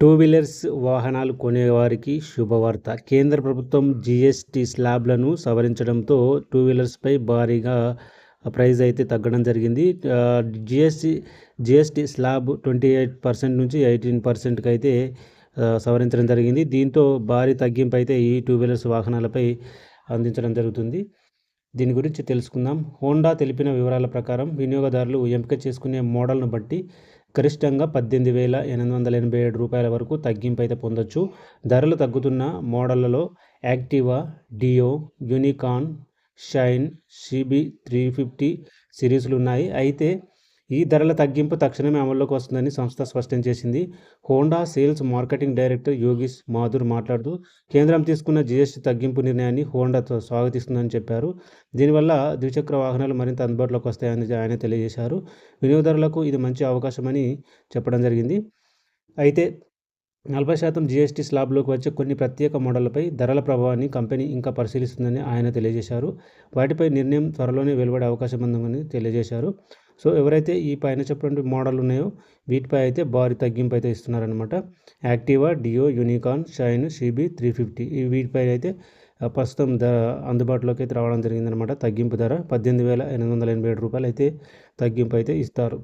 Two wheelers వాహనాలు కొనేవారికి శుభవార్త. కేంద్ర ప్రభుత్వం జీఎస్టీ స్లాబ్లను సవరించడంతో టూ వీలర్స్పై భారీగా ప్రైజ్ అయితే తగ్గడం జరిగింది. GST GST slab twenty eight percent నుంచి ఎయిటీన్ పర్సెంట్కి అయితే సవరించడం జరిగింది. దీంతో భారీ తగ్గింపు అయితే ఈ టూ వీలర్స్ వాహనాలపై అందించడం జరుగుతుంది. దీని గురించి తెలుసుకుందాం. హోండా తెలిపిన వివరాల ప్రకారం వినియోగదారులు ఎంపిక చేసుకునే మోడల్ను బట్టి గరిష్టంగా పద్దెనిమిది వేల ఎనిమిది వందల ఎనభై ఏడు రూపాయల వరకు తగ్గింపు అయితే పొందొచ్చు. ధరలు తగ్గుతున్న మోడళ్ళలో Activa Dio Unicorn Shine CB three fifty సిరీస్లు ఉన్నాయి. అయితే ఈ ధరల తగ్గింపు తక్షణమే అమల్లోకి వస్తుందని సంస్థ స్పష్టం చేసింది. Honda sales marketing director Yogish Madhur మాట్లాడుతూ కేంద్రం తీసుకున్న జీఎస్టీ తగ్గింపు నిర్ణయాన్ని హోండా స్వాగతిస్తుందని చెప్పారు. దీనివల్ల ద్విచక్ర వాహనాలు మరింత అందుబాటులోకి వస్తాయని ఆయన తెలియజేశారు. వినియోగదారులకు ఇది మంచి అవకాశమని చెప్పడం జరిగింది. అయితే నలభై శాతం జీఎస్టీ స్లాబ్లోకి వచ్చే కొన్ని ప్రత్యేక మోడళ్ళపై ధరల ప్రభావాన్ని కంపెనీ ఇంకా పరిశీలిస్తుందని ఆయన తెలియజేశారు. వాటిపై నిర్ణయం త్వరలోనే వెలువడే అవకాశం ఉందని తెలియజేశారు. సో ఎవరైతే ఈ పైన చెప్పినటువంటి మోడల్ ఉన్నాయో వీటిపై అయితే భారీ తగ్గింపు అయితే ఇస్తున్నారనమాట Activa Dio Unicorn Shine CB three fifty ఈ వీటిపై అయితే ప్రస్తుతం ధర అందుబాటులోకి అయితే రావడం జరిగిందనమాట తగ్గింపు ధర పద్దెనిమిది వేల ఎనిమిది వందల ఎనభై ఏడు రూపాయలు అయితే తగ్గింపు అయితే ఇస్తారు.